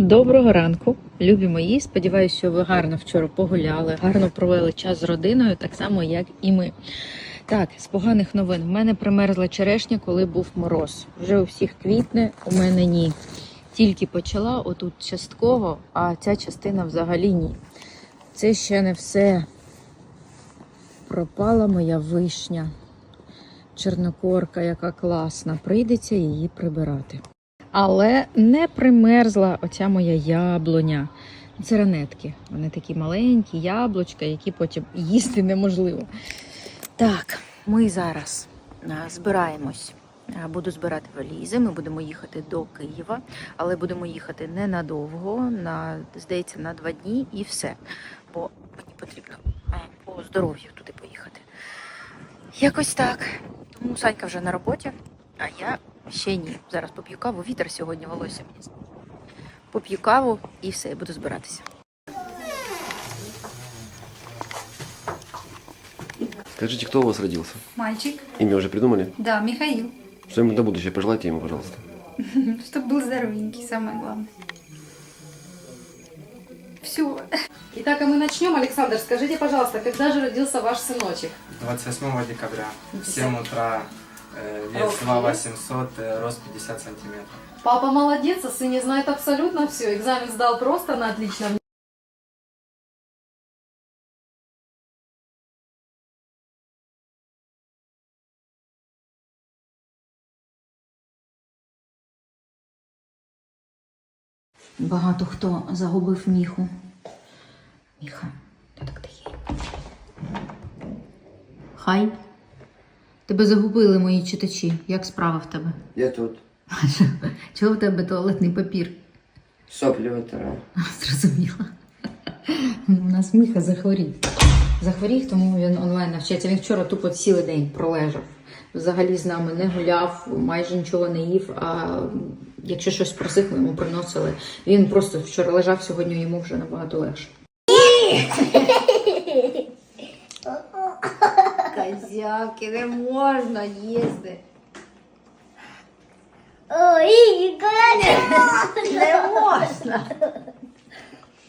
Доброго ранку, любі мої. Сподіваюся, що ви гарно вчора погуляли, гарно провели час з родиною, так само як і ми. Так, з поганих новин. В мене примерзла черешня, коли був мороз. Вже у всіх квітне, у мене ні. Тільки почала отут частково, а ця частина взагалі ні. Це ще не все. Пропала моя вишня. Чорнокорка, яка класна. Прийдеться її прибирати. Але не примерзла оця моя яблуня. Це ранетки. Вони такі маленькі, яблучка, які потім їсти неможливо. Так, ми зараз збираємось. Буду збирати валізи. Ми будемо їхати до Києва, але будемо їхати ненадовго, на, здається, на два дні і все. Бо мені потрібно по здоров'ю туди поїхати. Якось так. Тому Санька вже на роботі, а я ще ні. Зараз поп'ю каву. Вітер сьогодні волосся мені. з- Поп'ю каву і все, буду збиратися. Скажите, кто у вас родился? Мальчик. Имя уже придумали? Да, Михаил. Что-нибудь на будущее пожелайте ему, пожалуйста. Чтобы был здоровенький, самое главное. Все. Итак, а мы начнем. Александр, скажите, пожалуйста, когда же родился ваш сыночек? 28 декабря, в 7 утра, э, вес Рост 2 есть? 800, э, рост 50 сантиметров. Папа молодец, а сын не знает абсолютно все. Экзамен сдал просто на отлично. Багато хто загубив міху. Міха, ти так є. Хай. Тебе загубили мої читачі. Як справа в тебе? Я тут. Чого в тебе туалетний папір? Соплі витираю. Зрозуміла. У нас Міха захворів. Захворів, тому він онлайн навчається. Він вчора тупо цілий день пролежав. Взагалі з нами не гуляв, майже нічого не їв. А якщо щось просив, ми йому приносили. Він просто вчора лежав, сьогодні йому вже набагато легше. Козявки, не можна їсти. Ой, никогда не Не можна.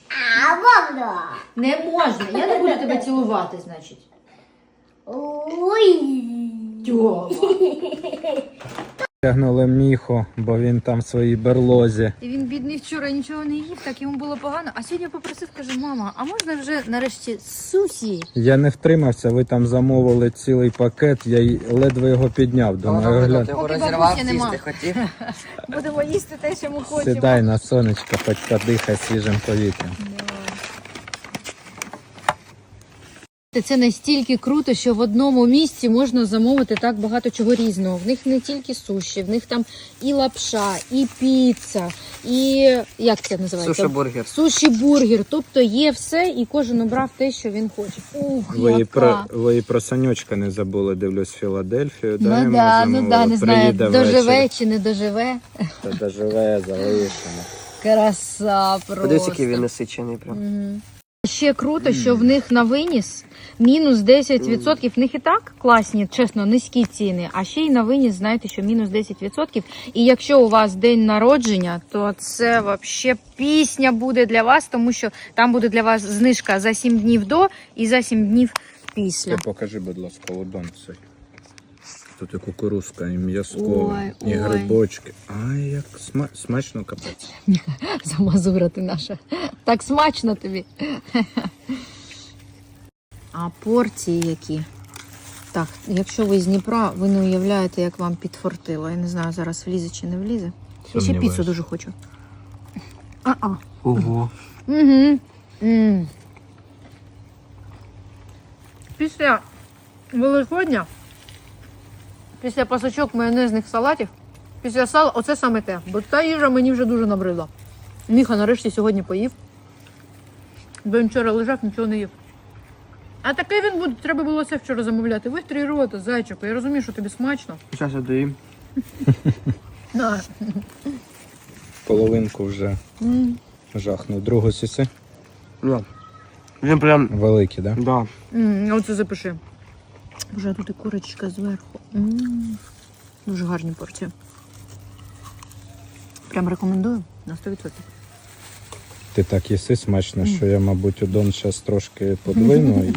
А, можна. Не можна. Я не буду тебе цілувати, значить. Ой. Тягнули міху, бо він там в своїй берлозі. І він бідний вчора нічого не їв, так йому було погано. А сьогодні попросив, каже, мама, а можна вже нарешті сусі? Я не втримався, ви там замовили цілий пакет, я й ледве його підняв. Думаю, глянь, Поки бабусі нема. Будемо їсти те, що ми хочемо. сідай на сонечко, хоч подихай свіжим повітрям. Це настільки круто, що в одному місці можна замовити так багато чого різного. В них не тільки суші, в них там і лапша, і піца, і як це називається? Суші-бургер. Суші бургер. Тобто є все, і кожен обрав те, що він хоче. Ух, Ви і яка. про ви і про санючка не забули, дивлюсь Філадельфію. Ну йому да, ну да, не знаю, Приїде доживе ввечері. чи не доживе. Та доживе, залишимо. Краса просто. Подивись, який він насичений прям. Мгм. Ще круто, що в них на виніс мінус 10%. В них і так класні, чесно, низькі ціни. А ще й на виніс, знаєте, що мінус 10%. І якщо у вас день народження, то це взагалі пісня буде для вас, тому що там буде для вас знижка за 7 днів до і за 7 днів після. Покажи, будь ласка, лодон цей. Тут і кукурузка, і м'язко, Ой, і ой. грибочки. Ай, як сма- смачно капець. Замазура ти наша. Так смачно тобі. А порції які? Так, якщо ви з Дніпра, ви не уявляєте, як вам підфортило. Я не знаю, зараз влізе чи не влізе. Я ще піцу дуже хочу. А-а. Ого. Угу. Після Великодня, після пасочок майонезних салатів, після сала, оце саме те. Бо та їжа мені вже дуже набридла. Міха нарешті сьогодні поїв. Бо він вчора лежав, нічого не їв. А таке він буде, треба було це вчора замовляти. Витрій рота, зайчику. Я розумію, що тобі смачно. Зараз я доїм. На. Половинку вже М. жахнув. Другу сіси. Да. Він прям, Великі, так? Да? да. М, Оце запиши. Вже тут і курочка зверху. М, Дуже гарні порції. Прям рекомендую на 100%. Ти так їси смачно, що я, мабуть, удон зараз трошки подвину.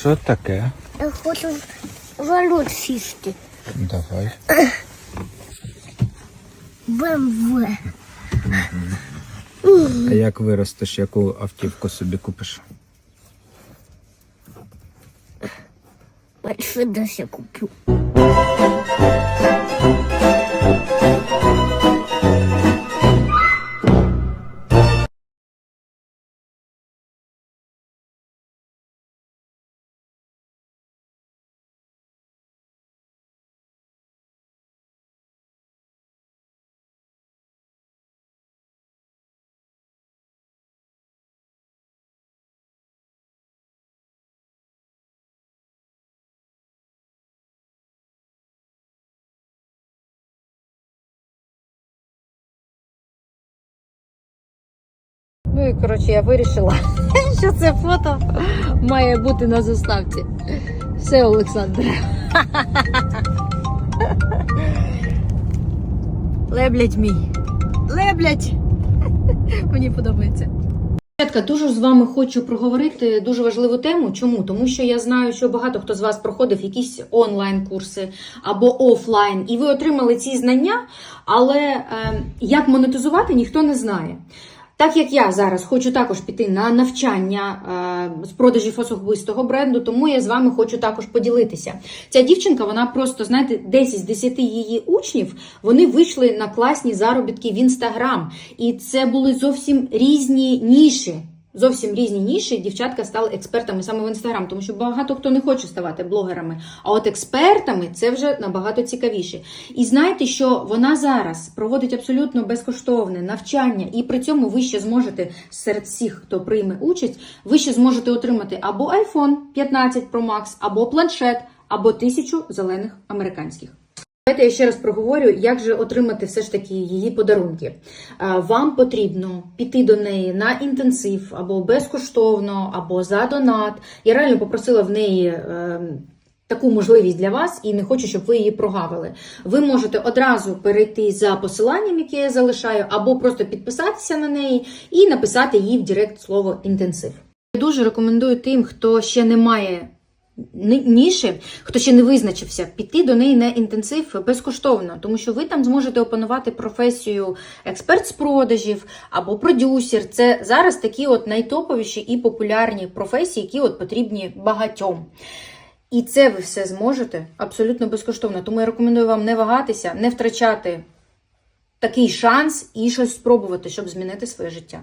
Що таке? Я хочу валют сісти. Давай. БМВ. А як виростеш, яку автівку собі купиш? 真的是恐。Ну і коротше, я вирішила, що це фото має бути на заставці. Все, Олександр. Леблять мій. Леблять. Мені подобається. Дівчатка, дуже з вами хочу проговорити дуже важливу тему. Чому? Тому що я знаю, що багато хто з вас проходив якісь онлайн-курси або офлайн, і ви отримали ці знання, але е, як монетизувати, ніхто не знає. Так як я зараз хочу також піти на навчання е, з продажів особистого бренду, тому я з вами хочу також поділитися. Ця дівчинка, вона просто, знаєте, 10 з 10 її учнів вони вийшли на класні заробітки в інстаграм. І це були зовсім різні ніші. Зовсім різні ніші дівчатка стали експертами саме в інстаграм, тому що багато хто не хоче ставати блогерами. А от експертами це вже набагато цікавіше. І знаєте, що вона зараз проводить абсолютно безкоштовне навчання, і при цьому ви ще зможете серед всіх, хто прийме участь, ви ще зможете отримати або iPhone 15 Pro Max, або планшет, або тисячу зелених американських. Давайте я ще раз проговорю, як же отримати все ж таки її подарунки. Е, Вам потрібно піти до неї на інтенсив або безкоштовно, або за донат. Я реально попросила в неї. е, Таку можливість для вас і не хочу, щоб ви її прогавили. Ви можете одразу перейти за посиланням, яке я залишаю, або просто підписатися на неї і написати їй в Директ слово інтенсив. Я дуже рекомендую тим, хто ще не має ніші, хто ще не визначився, піти до неї на інтенсив безкоштовно, тому що ви там зможете опанувати професію експерт з продажів або продюсер. Це зараз такі от найтоповіші і популярні професії, які от потрібні багатьом. І це ви все зможете абсолютно безкоштовно. Тому я рекомендую вам не вагатися, не втрачати такий шанс і щось спробувати, щоб змінити своє життя.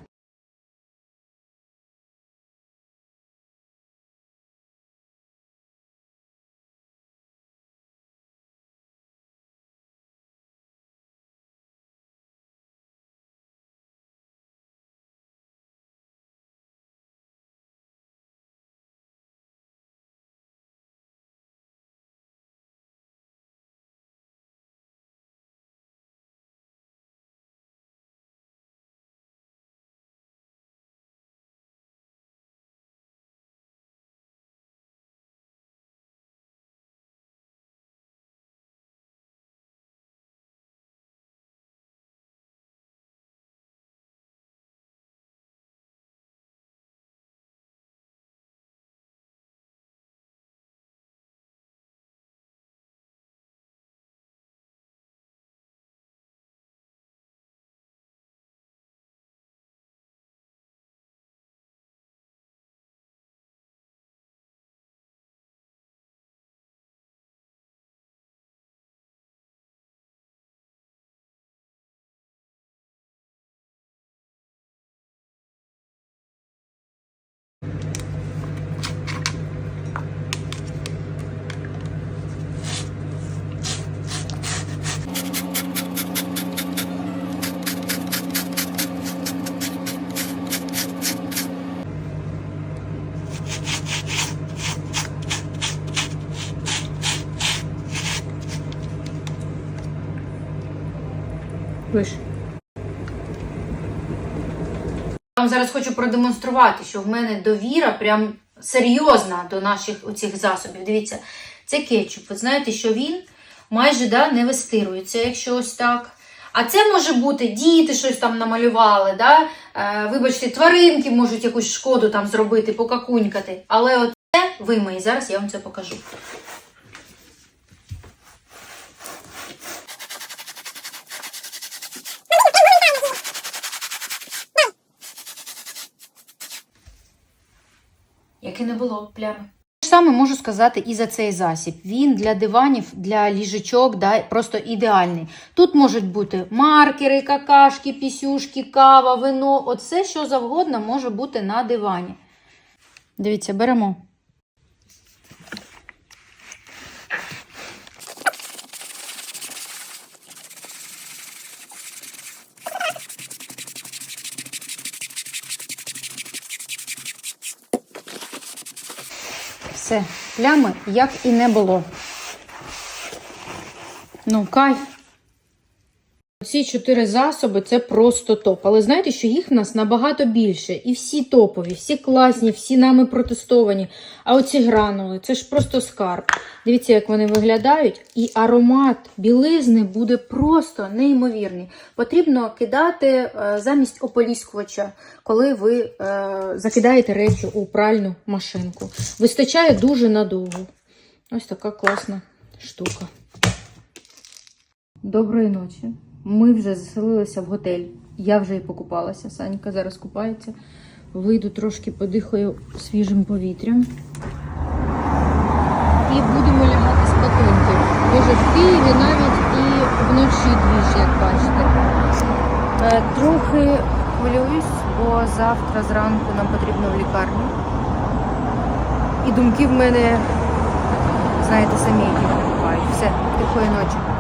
Виш. Я вам зараз хочу продемонструвати, що в мене довіра прям серйозна до наших оцих засобів. Дивіться, це кетчуп. Ви знаєте, що він майже да, не вистирується, якщо ось так. А це може бути діти щось там намалювали, да? е, вибачте, тваринки можуть якусь шкоду там зробити, покакунькати. Але оце вимий. Зараз я вам це покажу. Яке не було плями. Саме можу сказати і за цей засіб. Він для диванів, для ліжечок, да, просто ідеальний. Тут можуть бути маркери, какашки, пісюшки, кава, вино. Оце що завгодно може бути на дивані. Дивіться, беремо. Все, плями як і не було. Ну, кайф. Ці чотири засоби це просто топ. Але знаєте, що їх в нас набагато більше. І всі топові, всі класні, всі нами протестовані. А оці гранули це ж просто скарб. Дивіться, як вони виглядають. І аромат білизни буде просто неймовірний. Потрібно кидати е, замість ополіскувача, коли ви е, закидаєте речі у пральну машинку. Вистачає дуже надовго. Ось така класна штука. Доброї ночі. Ми вже заселилися в готель. Я вже і покупалася. Санька зараз купається. Вийду трошки подихаю свіжим повітрям. І будемо лягати спатоньки. Боже, в Києві навіть і вночі двіж, як бачите. Е, Трохи хвилююсь, бо завтра зранку нам потрібно в лікарню. І думки в мене, знаєте, самі які бувають. Все, тихої ночі.